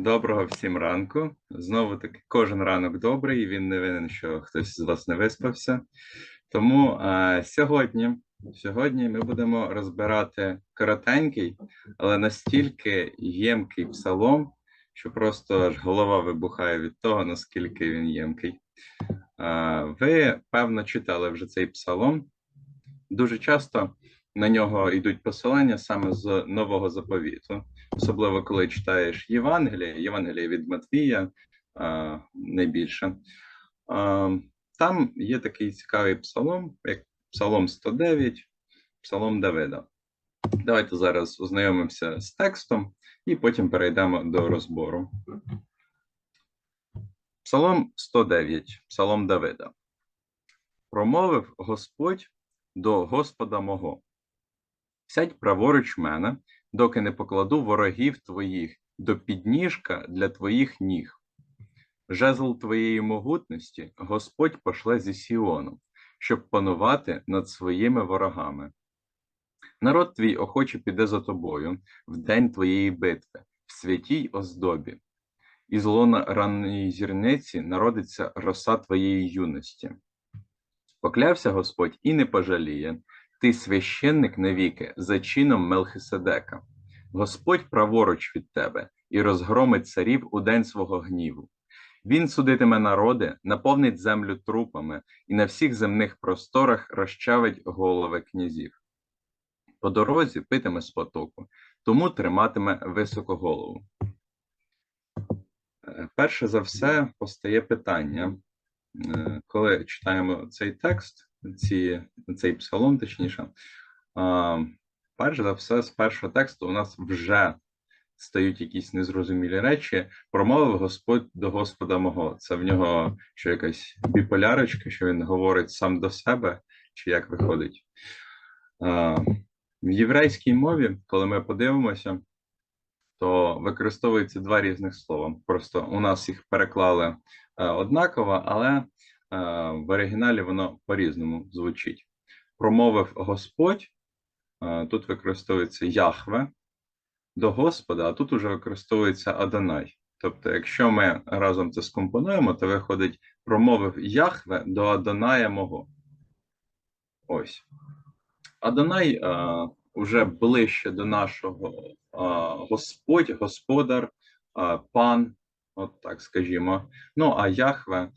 Доброго всім ранку. Знову таки, кожен ранок добрий. Він не винен, що хтось з вас не виспався. Тому а, сьогодні, сьогодні ми будемо розбирати коротенький, але настільки ємкий псалом, що просто аж голова вибухає від того, наскільки він ємкий. А, ви, певно, читали вже цей псалом. Дуже часто на нього йдуть посилання саме з нового заповіту особливо коли читаєш Євангеліє, Євангеліє від Матвія найбільше. Там є такий цікавий псалом, як Псалом 109, Псалом Давида. Давайте зараз ознайомимося з текстом і потім перейдемо до розбору. Псалом 109, Псалом Давида. Промовив Господь до Господа мого. Сядь праворуч мене, доки не покладу ворогів твоїх до підніжка для твоїх ніг. Жезл твоєї могутності Господь пошле зі Сіону, щоб панувати над своїми ворогами. Народ твій охоче піде за тобою в день твоєї битви, в святій оздобі. Із лона ранної зірниці народиться роса твоєї юності. Поклявся Господь і не пожаліє, ти священник навіки за чином Мелхиседека. Господь праворуч від тебе і розгромить царів у день свого гніву. Він судитиме народи, наповнить землю трупами і на всіх земних просторах розчавить голови князів. По дорозі питиме з потоку, тому триматиме високо голову. Е, перше за все постає питання, е, коли читаємо цей текст, ці, цей псалом, точніше, перш за все, з першого тексту у нас вже стають якісь незрозумілі речі. Промовив Господь до Господа мого. Це в нього що якась біполярочка, що він говорить сам до себе, чи як виходить. В єврейській мові, коли ми подивимося, то використовується два різних слова. Просто у нас їх переклали е, однаково, але в оригіналі воно по-різному звучить. Промовив Господь, тут використовується Яхве до Господа, а тут уже використовується Адонай. Тобто, якщо ми разом це скомпонуємо, то виходить, промовив Яхве до Адоная мого. Ось. Адонай а, уже ближче до нашого а, Господь, Господар, а, пан, от так скажімо. Ну, а Яхве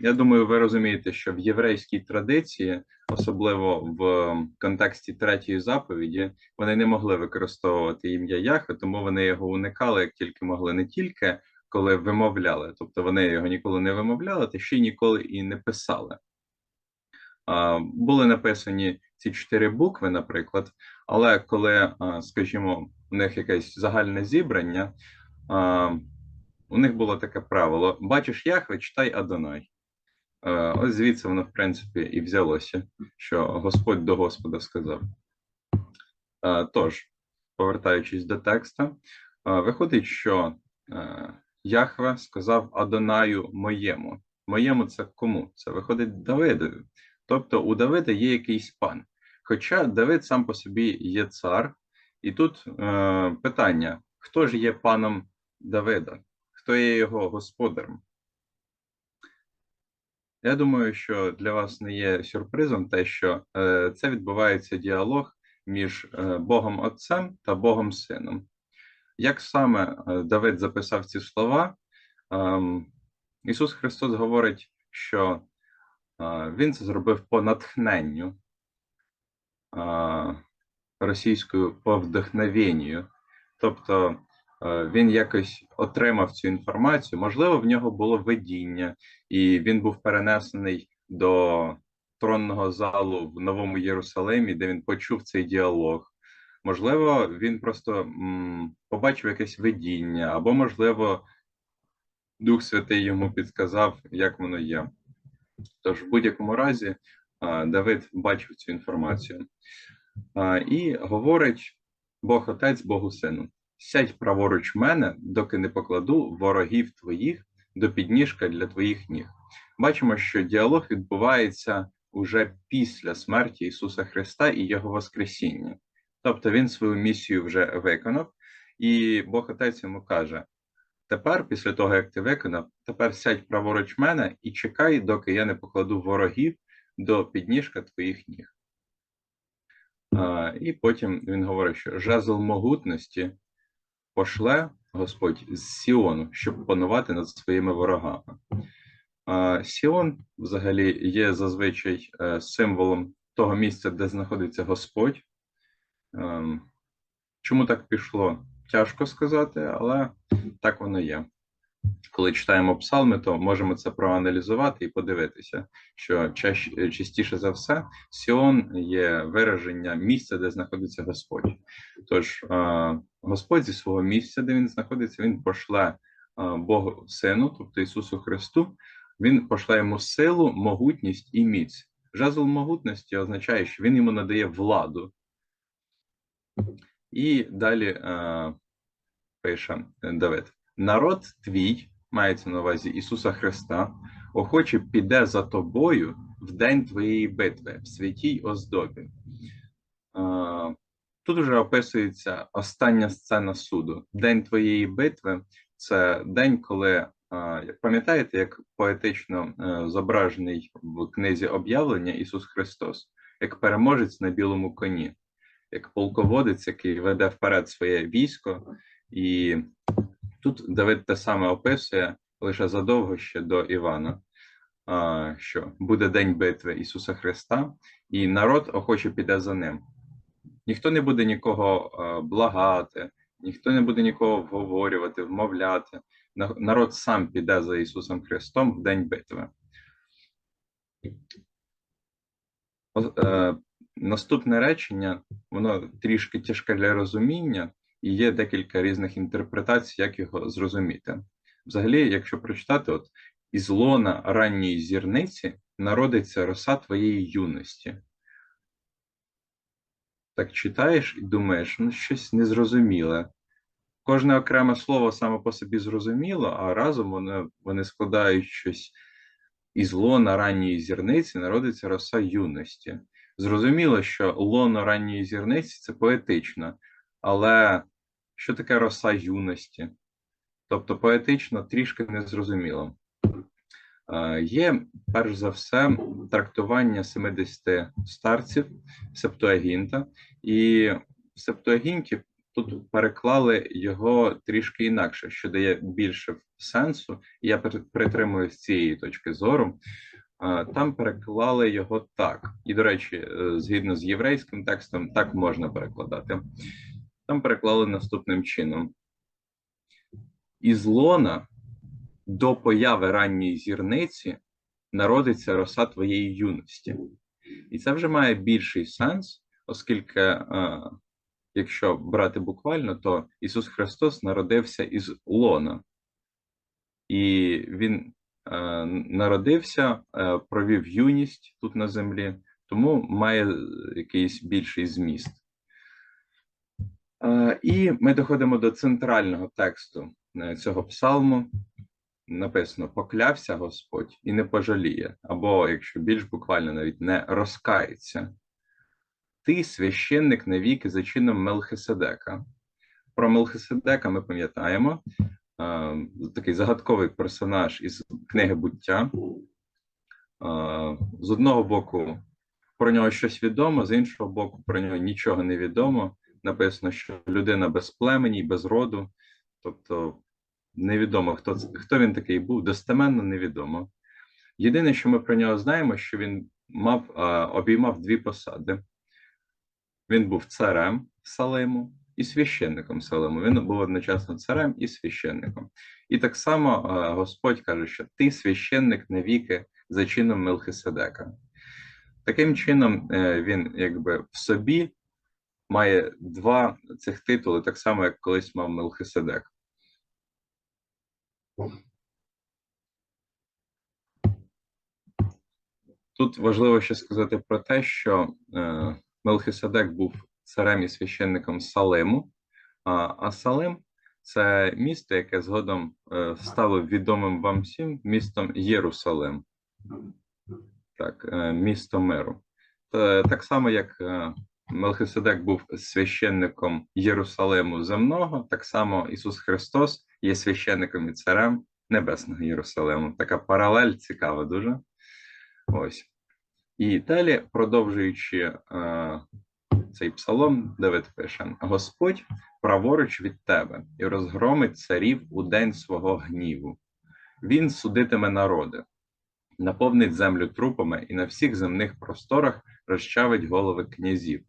я думаю, ви розумієте, що в єврейській традиції, особливо в контексті третьої заповіді, вони не могли використовувати ім'я Яхве, тому вони його уникали як тільки могли, не тільки коли вимовляли, тобто вони його ніколи не вимовляли, та ще й ніколи і не писали. Були написані ці чотири букви, наприклад, але коли, скажімо, у них якесь загальне зібрання у них було таке правило: бачиш Яхве, читай Адонай. Е, ось звідси воно, в принципі, і взялося, що Господь до Господа сказав. Е, тож, повертаючись до текста, е, виходить, що Яхве сказав Адонаю моєму. Моєму це кому? Це виходить Давидові. Тобто у Давида є якийсь пан. Хоча Давид сам по собі є цар, і тут е, питання: хто ж є паном Давида? Хто є його господарем. Я думаю, що для вас не є сюрпризом те, що е, це відбувається діалог між е, Богом Отцем та Богом Сином. Як саме е, Давид записав ці слова, е, Ісус Христос говорить, що Він це зробив по натхненню російською по вдохновенню. Тобто він якось отримав цю інформацію. Можливо, в нього було видіння, і він був перенесений до тронного залу в Новому Єрусалимі, де він почув цей діалог. Можливо, він просто м, побачив якесь видіння, або, можливо, Дух Святий йому підказав, як воно є. Тож, в будь-якому разі, Давид бачив цю інформацію і говорить Бог Отець Богу Сину сядь праворуч мене, доки не покладу ворогів твоїх до підніжка для твоїх ніг. Бачимо, що діалог відбувається уже після смерті Ісуса Христа і Його Воскресіння. Тобто Він свою місію вже виконав, І Бог Отець йому каже: тепер, після того, як ти виконав, тепер сядь праворуч мене і чекай, доки я не покладу ворогів до підніжка твоїх ніг. І потім він говорить, що жезл могутності пошле Господь з Сіону, щоб панувати над своїми ворогами. Сіон взагалі є зазвичай е, символом того місця, де знаходиться Господь. Ем, Чому так пішло? Тяжко сказати, але так воно є. Коли читаємо псалми, то можемо це проаналізувати і подивитися, що чаще, частіше за все Сіон є вираження місця, де знаходиться Господь. Тож е, Господь зі свого місця, де він знаходиться, він пошле е, Богу Сину, тобто Ісусу Христу, він пошле йому силу, могутність і міць. Жезл могутності означає, що він йому надає владу. І далі е, пише Давид: народ твій, мається на увазі Ісуса Христа, охоче піде за тобою в день твоєї битви, в святій оздобі. Е, тут вже описується остання сцена суду. День твоєї битви це день, коли, е, пам'ятаєте, як поетично е, зображений в книзі об'явлення Ісус Христос, як переможець на білому коні як полководець, який веде вперед своє військо, і тут Давид те саме описує лише задовго ще до Івана, що буде день битви Ісуса Христа, і народ охоче піде за ним. Ніхто не буде нікого благати, ніхто не буде нікого вговорювати, вмовляти. Народ сам піде за Ісусом Христом в день битви. Е, Наступне речення, воно трішки тяжке для розуміння, і є декілька різних інтерпретацій, як його зрозуміти. Взагалі, якщо прочитати, от із лона ранньої зірниці народиться роса твоєї юності. Так читаєш і думаєш, ну щось незрозуміле. Кожне окреме слово саме по собі зрозуміло, а разом вони, вони складають щось із лона ранньої зірниці народиться роса юності. Зрозуміло, що лоно ранньої зірниці це поетично, але що таке роса юності? Тобто поетично трішки незрозуміло. Є, перш за все, трактування 70 старців Септуагінта, і в Септуагінті тут переклали його трішки інакше, що дає більше сенсу. Я притримуюсь цієї точки зору. Там переклали його так. І, до речі, е, згідно з єврейським текстом, так можна перекладати. Там переклали наступним чином: із лона до появи ранньої зірниці народиться роса твоєї юності. І це вже має більший сенс, оскільки, е, якщо брати буквально, то Ісус Христос народився із лона. І Він Е, народився, е, провів юність тут на землі, тому має якийсь більший зміст. Е, і ми доходимо до центрального тексту цього псалму. Написано: поклявся Господь і не пожаліє, або, якщо більш буквально, навіть не розкається. Ти священник навіки за чином Мелхиседека. Про Мелхиседека ми пам'ятаємо, такий загадковий персонаж із книги буття. З одного боку, про нього щось відомо, з іншого боку, про нього нічого не відомо. Написано, що людина без племені, без роду, тобто невідомо, хто хто він такий був, достеменно невідомо. Єдине, що ми про нього знаємо, що він мав обіймав дві посади. Він був царем Салиму, і священником Салему. Він був одночасно царем і священником. І так само Господь каже, що ти священник навіки за чином Мелхиседека. Таким чином, е, він якби в собі має два цих титули, так само, як колись мав Мелхиседек. Тут важливо ще сказати про те, що е, Мелхиседек був царем і священником Салиму. А Салим це місто, яке згодом е, стало відомим вам всім містом Єрусалим, так, е, місто миру. Так само, як Мелхиседек був священником Єрусалиму земного, так само Ісус Христос є священником і царем Небесного Єрусалиму. Така паралель цікава дуже. Ось. І далі, продовжуючи е, цей псалом, Давид пише: Господь праворуч від тебе і розгромить царів у день свого гніву. Він судитиме народи, наповнить землю трупами і на всіх земних просторах розчавить голови князів.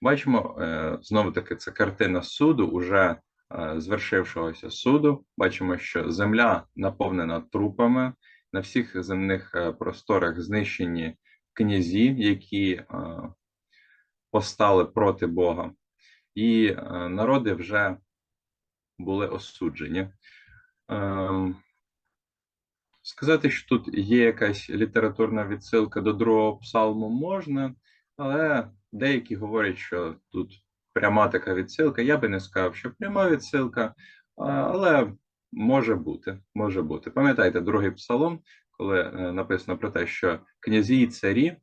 Бачимо е, знову таки це картина суду, уже е, звершившогося суду. Бачимо, що земля наповнена трупами, на всіх земних е, просторах знищені князі, які постали проти Бога, і народи вже були осуджені. Сказати, що тут є якась літературна відсилка до другого псалму можна, але деякі говорять, що тут пряма така відсилка. Я би не сказав, що пряма відсилка, але може бути. Може бути. Пам'ятаєте, другий псалом, коли е, написано про те, що князі і царі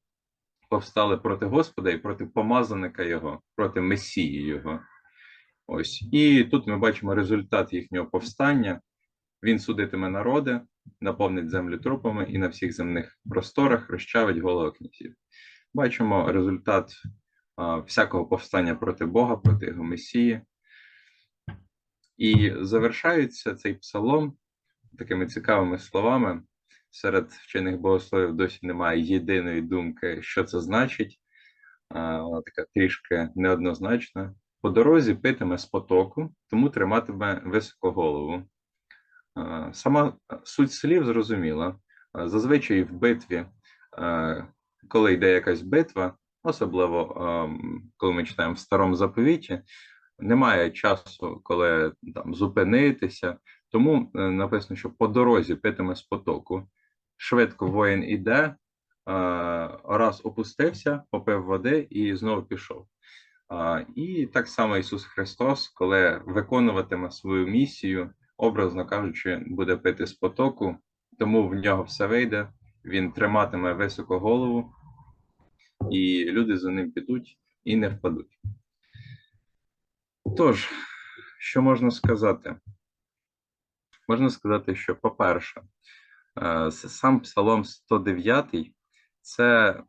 повстали проти Господа і проти помазаника Його, проти Месії Його. Ось. І тут ми бачимо результат їхнього повстання. Він судитиме народи, наповнить землю трупами і на всіх земних просторах розчавить голови князів. Бачимо результат всякого повстання проти Бога, проти його Месії. І завершається цей псалом такими цікавими словами. Серед вчених богословів досі немає єдиної думки, що це значить. Вона така трішки неоднозначна. По дорозі питиме з потоку, тому триматиме високо голову. Сама суть слів зрозуміла. Зазвичай в битві, коли йде якась битва, особливо ем, коли ми читаємо в старому заповіті, немає часу, коли там зупинитися. Тому е, написано, що по дорозі питиме з потоку. Швидко воїн іде, е, раз опустився, попив води і знову пішов. І так само Ісус Христос, коли виконуватиме свою місію, образно кажучи, буде пити з потоку, тому в нього все вийде, він триматиме високо голову, і люди за ним підуть і не впадуть. Тож, що можна сказати? Можна сказати, що, по-перше, е, сам Псалом 109 це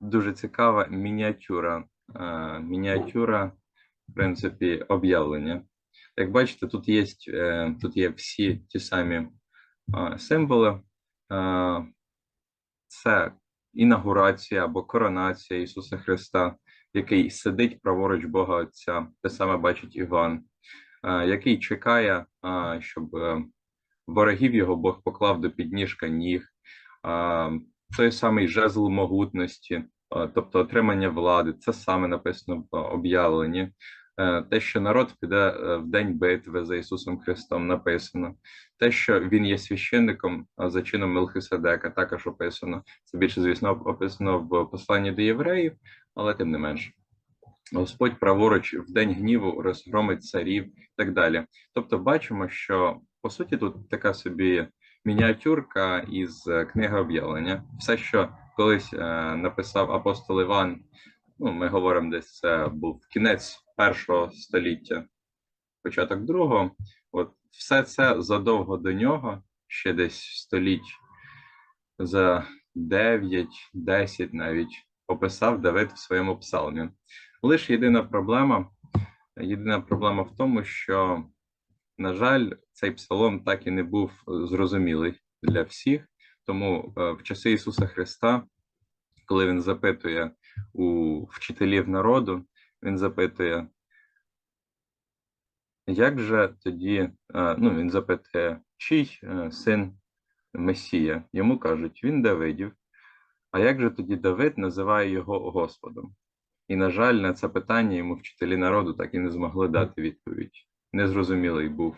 дуже цікава мініатюра, е, мініатюра, в принципі, об'явлення. Як бачите, тут є, е, тут є всі ті самі символи. Це інаугурація або коронація Ісуса Христа, який сидить праворуч Бога Отця, те саме бачить Іван, е, який чекає, е, щоб е, ворогів його Бог поклав до підніжка ніг. Той самий жезл могутності, тобто отримання влади, це саме написано в об'явленні. Е, Те, що народ піде е, в день битви за Ісусом Христом, написано. Те, що він є священником за чином Мелхиседека, також описано. Це більше, звісно, описано в посланні до євреїв, але тим не менше. Господь праворуч в день гніву розгромить царів і так далі. Тобто, бачимо, що по суті тут така собі мініатюрка із е, книги об'явлення. Все, що колись написав апостол Іван, ну ми говоримо, десь це був кінець першого століття, початок другого. От все це задовго до нього, ще десь століть за 9-10 навіть описав Давид в своєму псалмі. Лише єдина проблема, єдина проблема в тому, що, на жаль, цей псалом так і не був зрозумілий для всіх. Тому е, в часи Ісуса Христа, коли він запитує у вчителів народу, він запитує, як же тоді, е, ну він запитує, чий е, син Месія? Йому кажуть, він Давидів. А як же тоді Давид називає його Господом? І, на жаль, на це питання йому вчителі народу так і не змогли дати відповідь. Незрозумілий був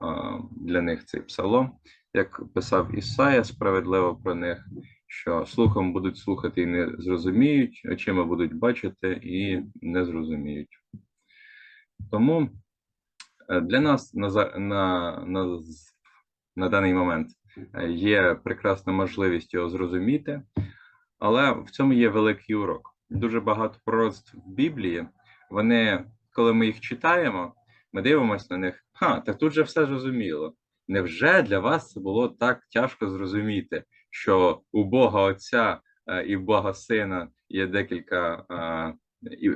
а, для них цей псалом. Як писав Ісая справедливо про них, що слухом будуть слухати і не зрозуміють, очима будуть бачити і не зрозуміють. Тому е, для нас на, на, на, на даний момент е, є прекрасна можливість його зрозуміти, але в цьому є великий урок. дуже багато пророцтв в Біблії. Вони, коли ми їх читаємо, ми дивимося на них. Ха, так тут же все зрозуміло. Невже для вас це було так тяжко зрозуміти, що у Бога Отця е, і в Бога Сина є декілька, е, і,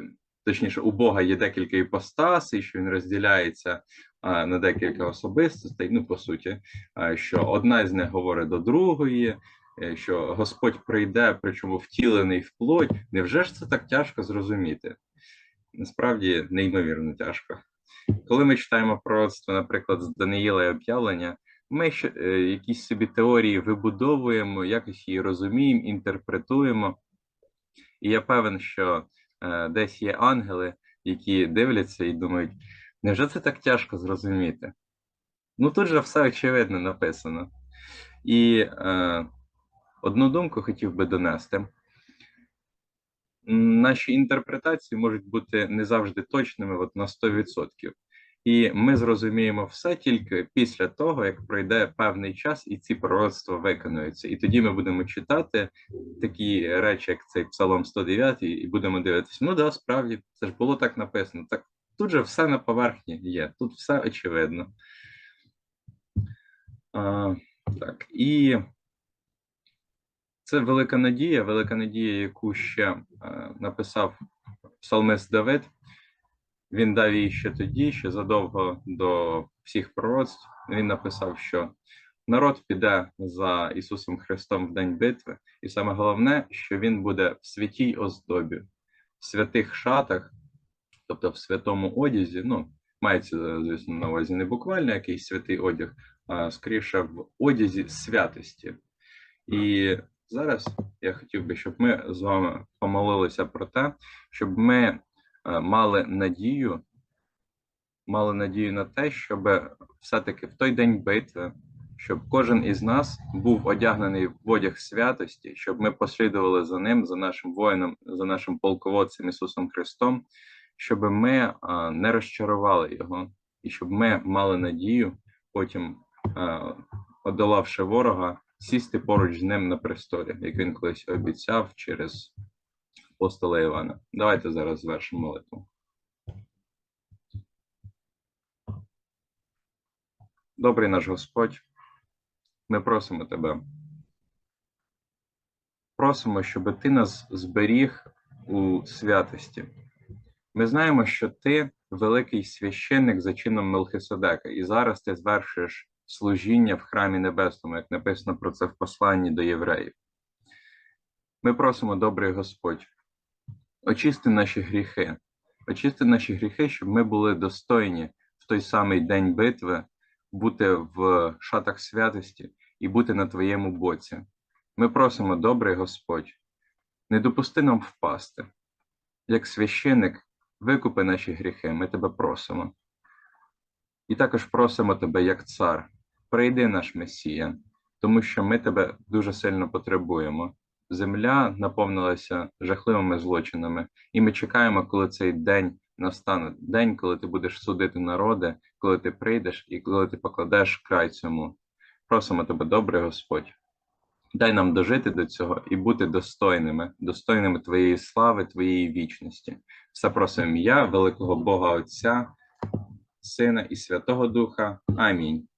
точніше, у Бога є декілька іпостасей, що він розділяється е, на декілька особистостей, ну, по суті, що одна з них говорить до другої, що Господь прийде, причому втілений в плоть. Невже ж це так тяжко зрозуміти? Насправді неймовірно тяжко. Коли ми читаємо пророцтво, наприклад, з Даниїла і об'явлення, ми ще, е, якісь собі теорії вибудовуємо, якось її розуміємо, інтерпретуємо. І я певен, що е, десь є ангели, які дивляться і думають, невже це так тяжко зрозуміти? Ну тут же все очевидно написано. І е, одну думку хотів би донести. Наші інтерпретації можуть бути не завжди точними от на 100%. І ми зрозуміємо все тільки після того, як пройде певний час і ці пророцтва виконуються. І тоді ми будемо читати такі речі, як цей Псалом 109, і будемо дивитися: ну да, справді, це ж було так написано. Так тут же все на поверхні є, тут все очевидно. А, так, і це велика надія, велика надія, яку ще е, написав псалмист Давид. Він дав її ще тоді, ще задовго до всіх пророцтв. Він написав, що народ піде за Ісусом Христом в день битви, і саме головне, що він буде в святій оздобі, в святих шатах, тобто в святому одязі. Ну, мається, звісно, на увазі не буквально якийсь святий одяг, а скоріше в одязі святості. І зараз я хотів би, щоб ми з вами помолилися про те, щоб ми мали надію, мали надію на те, щоб все-таки в той день битви, щоб кожен із нас був одягнений в одяг святості, щоб ми послідували за ним, за нашим воїном, за нашим полководцем Ісусом Христом, щоб ми не розчарували його, і щоб ми мали надію потім, одолавши ворога, сісти поруч з ним на престолі, як він колись обіцяв через апостола Івана. Давайте зараз звершимо молитву. Добрий наш Господь, ми просимо Тебе. Просимо, щоб Ти нас зберіг у святості. Ми знаємо, що Ти великий священник за чином Мелхиседека, і зараз ти звершуєш служіння в храмі небесному, як написано про це в посланні до євреїв. Ми просимо, добрий Господь, очисти наші гріхи, очисти наші гріхи, щоб ми були достойні в той самий день битви бути в шатах святості і бути на Твоєму боці. Ми просимо, добрий Господь, не допусти нам впасти. Як священик, викупи наші гріхи, ми тебе просимо. І також просимо тебе, як цар, прийди наш Месія, тому що ми тебе дуже сильно потребуємо. Земля наповнилася жахливими злочинами, і ми чекаємо, коли цей день настане. День, коли ти будеш судити народи, коли ти прийдеш і коли ти покладеш край цьому. Просимо тебе, добрий Господь. Дай нам дожити до цього і бути достойними, достойними Твоєї слави, Твоєї вічності. Все просимо я, великого Бога Отця, Сина і Святого Духа. Амінь.